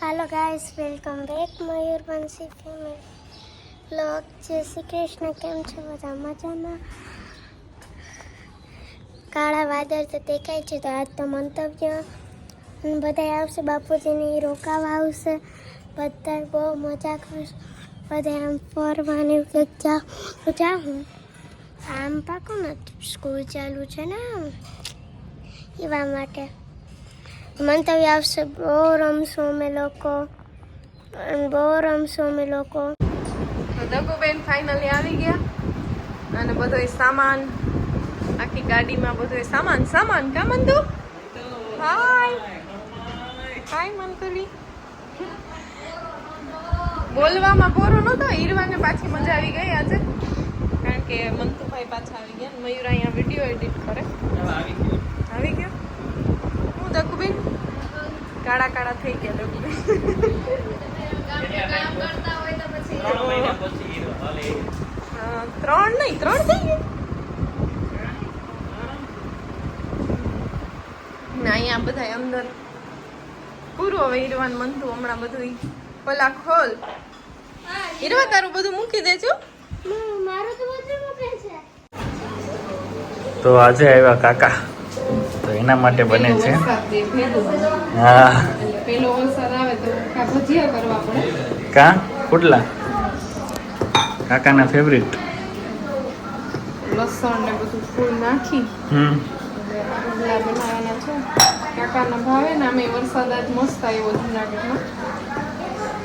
Hello guys welcome back Mayurvanshi family blog જય શ્રી કૃષ્ણ કેમ છો બધા? મજામાં? કાળા વાદળ તો દેખાય છે, તો આજ તો મંતવ્ય. બધા આવશે, બાપુજીની રોકાવા આવશે. બધા બહુ મજા કરશે. બધા આમ ફરવાની જાઉં જાઉં આમ પાકું ને, સ્કૂલ ચાલુ છે ને એવા માટે. મંતવ્ય આવશે. બહુ રમશું અમે લોકો. અને બહુ રમશું અમે લોકો. તો દગુબેન ફાઇનલી આવી ગયા. અને બધો સામાન આખી ગાડીમાં બધો સામાન. સામાન કા મંતુ હાય હાય મંતુલી. બોલવામાં પોરો નહોતો ઈરવાને પાછી મજા આવી ગઈ આજે. કારણ કે મંતુભાઈ પાછા આવી ગયા મયુરા મયુર અહીંયા વીડિયો એડિટ કરે. આવી ગયો? દગુબેન કાળા કાળા થઈ ગયા ત્રણ નહીં ત્રણ થઈ ગયા? ને અહીંયા બધા અંદર પૂરું હવે હીરવાન મનતું હમણાં બધું પલા ખોલ હીરવા તારું બધું મૂકી દેજો. તો બધું મૂકે આજે આવ્યા કાકા. એના માટે બને છે. હા. પેલો વરસાદ આવે તો કા ભજીયા કરવા પડે? કા? કુટલા? કાકાના ફેવરિટ લસણ ને બધું ફૂલ નાખી. હમ. બનાવવાના છે. કાકાના ભાવે ને અમે વરસાદ આજ મસ્ત આવ્યો જુનાગઢમાં.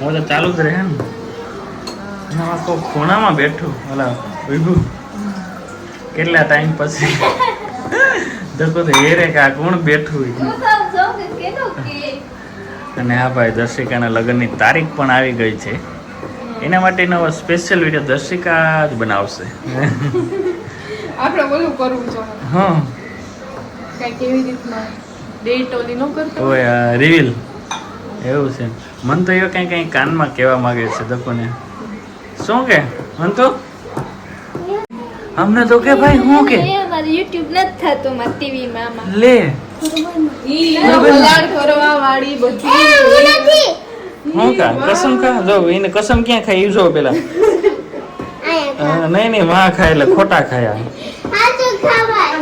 હું તો ચાલુ જ રહે ને. કોઈ ખૂણામાં બેઠું. ઓલા વિભુ. કેટલા ટાઈમ પછી? દકો તો એ રે કે આ કોણ બેઠું અને હા ભાઈ દર્શિકાના લગ્નની તારીખ પણ આવી ગઈ છે. એના માટે નવો સ્પેશિયલ વીડિયો દર્શિકા જ બનાવશે. આપણે બોલું કરવું જોઈએ હા. કઈ કેવી રીતના ડેટ ઓલી ન કરતો? ઓય રિવીલ એવું છે. મન તો એવું કઈ કઈ કાનમાં કહેવા માંગે છે દકોને શું કે મન તો? અમને તો કે ભાઈ હું કે? યુટ્યુબ નથી થતો મારા ટીવીમાં. આમાં લે વાળી બધી. હું કા? કસમ જો એને કસમ ક્યાં ખાઈ? જો પેલા. નહીં નહીં વાહ ખાય એટલે ખોટા ખાયા. અમારે ખાવાય.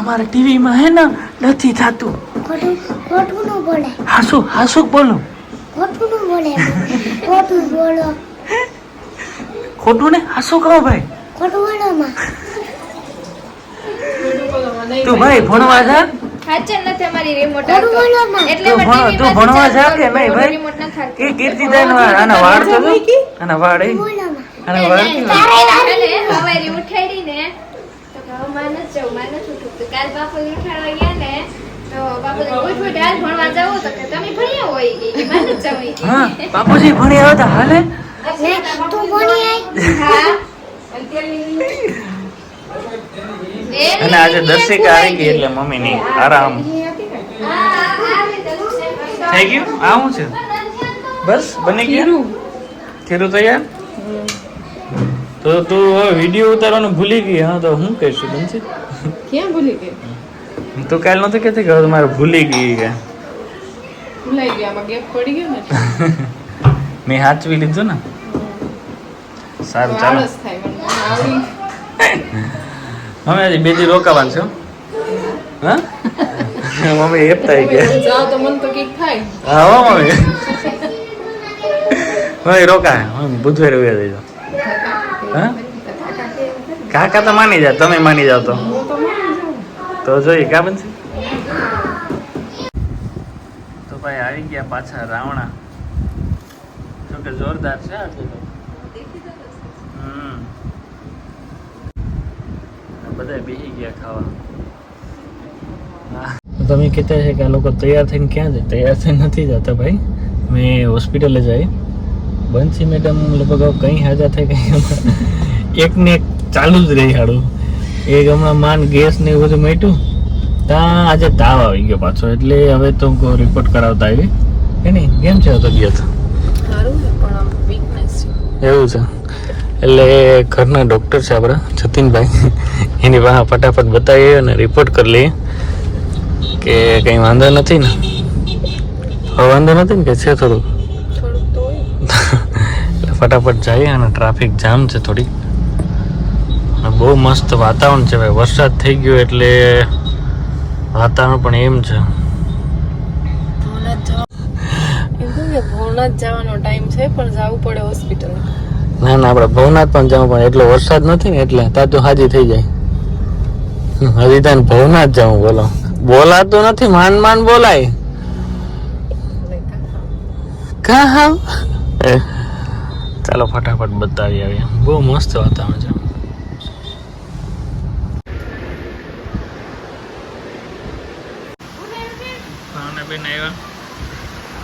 અમારા ટીવીમાં હે ને નથી થતું. ખોટું ખોટું બોલે. હાસુ હાસુ બોલો. ખોટું નું બોલે. ખોટું બોલો. ખોટું ને? હાસુ કહો ભાઈ. માં તું ભાઈ ભણવા જા. હાચર નથી અમારી રિમોટ ખોટું બોલો માં એટલે તું ભણવા જા કે નહીં ભાઈ? રિમોટ ન થાતી એ કીર્તિદાન આના વાળ તો આના વાળ. આના વાળ? ઉઠાડી ને કાલ બાપુ ઉઠાડવા ગયા ને ભણ્યા બાપુજી ભણી આવ્યા હતા હાલે? તું ભણી આય. હા. અને આજે દર્શિકા આવી ગઈ એટલે મમ્મીની આરામ. હા, આવી થઈ ગયું? આ શું છે? બસ બની ગયું? ખીરું. તૈયાર? તો તું હવે વીડિયો ઉતારવાનું ભૂલી ગઈ. હા તો હું કહીશું બનશે? ક્યાં ભૂલી ગઈ? તું કાલ નતો કહેતી કે મારે ભૂલી ગઈ કે. ભૂલાઈ ગયા આમાં ગેપ પડી ગયો ને મેં હાચવી લીધું ને. સારું ચાલો. આવડી હજી બે દી રોકાવાનું છે. હા? મમ્મી એપ આવી ગયા જાવ તો મન તો કંઈક થાય. હા હો મમ્મી. હવે રોકાય. હવે બુધવારે થઈ જાઓ. હા? કાકા તો માની જાય તમે માની જાવ તો. તો જોઈએ કા બનશે? તો ભાઈ આવી ગયા પાછા રાવણા. જોકે જોરદાર છે આજે તો હમ બધા બેસી ગયા ખાવા. તમે કહેતા છે કે આ લોકો તૈયાર થઈને ક્યાં જાય? તૈયાર થઈને નથી જતા ભાઈ. મેં હોસ્પિટલે જાય. બંસી મેડમ લગભગ કંઈ હાજર થાય કંઈ એક ને એક ચાલુ જ રહી હાડું. એક હમણાં માન ગેસ ને એવું બધું મેટ્યું. ત્યાં આજે તાવ આવી ગયો પાછો એટલે હવે તો રિપોર્ટ કરાવતા આવી કે નહીં? કેમ છે? તબિયત? સારું છે પણ આમ વીકનેસ છે. એવું છે. એટલે ઘરના ડૉક્ટર છે આપણા જતીનભાઈ એની પાસે ફટાફટ બતાવીએ અને રિપોર્ટ કરી લઈએ કે કંઈ વાંધો નથી ને? હવે વાંધો નથી ને કે છે થોડું થોડુંક એટલે ફટાફટ જઈએ અને ટ્રાફિક જામ છે થોડી. અને બહુ મસ્ત વાતાવરણ છે ભાઈ. વરસાદ થઈ ગયો એટલે વાતાવરણ પણ એમ છે. ભવનાથ જવાનો ટાઈમ છે પણ જવું પડે હોસ્પિટલ ના ના આપણે ભવનાથ પણ જવું પણ એટલો વરસાદ નથી ને એટલે ત્યાં હાજી થઈ જાય. હજી તને ભવનાથ જવું બોલો. બોલાતું નથી માન માન બોલાય. કા હા ચાલો ફટાફટ બતાવી આવીએ બહુ મસ્ત વાતાવરણ છે.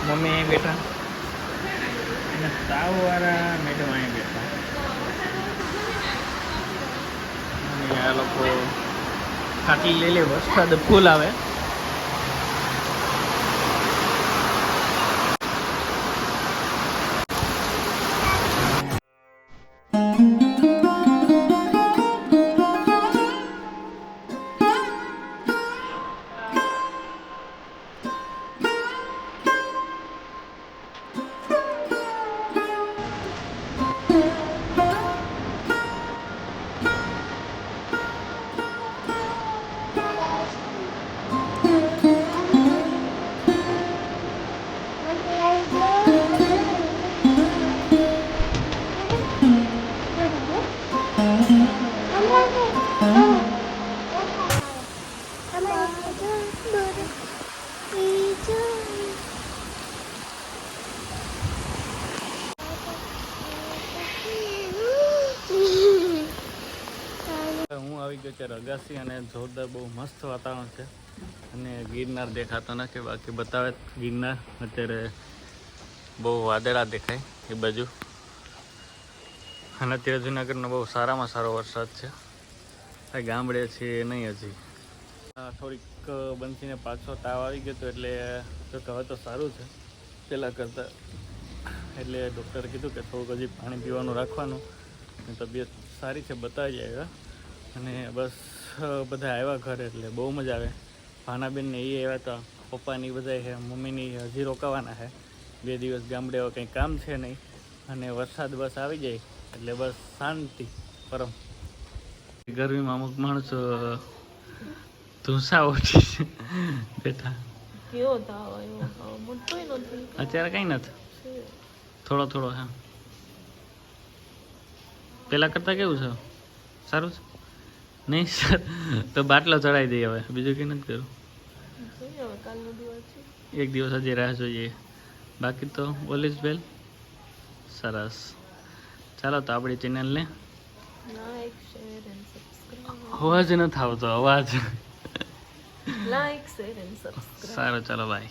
મમ્મી બેઠા. અને તાવવાળા મેડમ અહીં બેઠા. આ લોકો ખાટલી લઈ લે વરસાદ ફૂલ આવે. હું આવી અગાસી અને જોરદાર બહુ મસ્ત વાતાવરણ છે. અને ગિરનાર દેખાતો નથી, બાકી બતાવે ગિરનાર. અત્યારે બહુ વાદળા દેખાય એ બાજુ. અને અત્યારે જુનાગઢનો બહુ સારામાં સારો વરસાદ છે. આ ગામડે છે નહીં હજી. થોડીક બંસીને પાછો તાવ આવી ગયો હતો એટલે જો કે હવે તો સારું છે. પહેલાં કરતાં એટલે ડૉક્ટરે કીધું કે થોડુંક હજી પાણી પીવાનું રાખવાનું. તબિયત સારી છે, બતાવી જાય અને બસ બધા આવ્યા ઘરે એટલે બહુ મજા આવે. ભાનાબેનને એ આવ્યા હતા પપ્પાની બધા છે મમ્મીની હજી રોકાવાના છે. બે દિવસ ગામડે એવા કંઈ કામ છે નહીં. અને વરસાદ બસ આવી જાય એટલે બસ શાંતિ પરમ. ગરમીમાં અમુક માણસો ધૂસા ઓછી છે. બેઠા અત્યારે કંઈ નથી. થોડો થોડો હા. પહેલાં કરતાં કેવું છે? સારું છે? નહીં સર? તો બાટલો ચડાવી દઈએ હવે. બીજું કંઈ નથી કર્યું હવે કાલનો દિવસ એક દિવસ હજી રાહ જોઈએ. બાકી તો ઓલ ઇઝ વેલ સરસ. ચાલો તો આપણી ચેનલને. અવાજ નથી આવતો અવાજ. સારું ચાલો બાય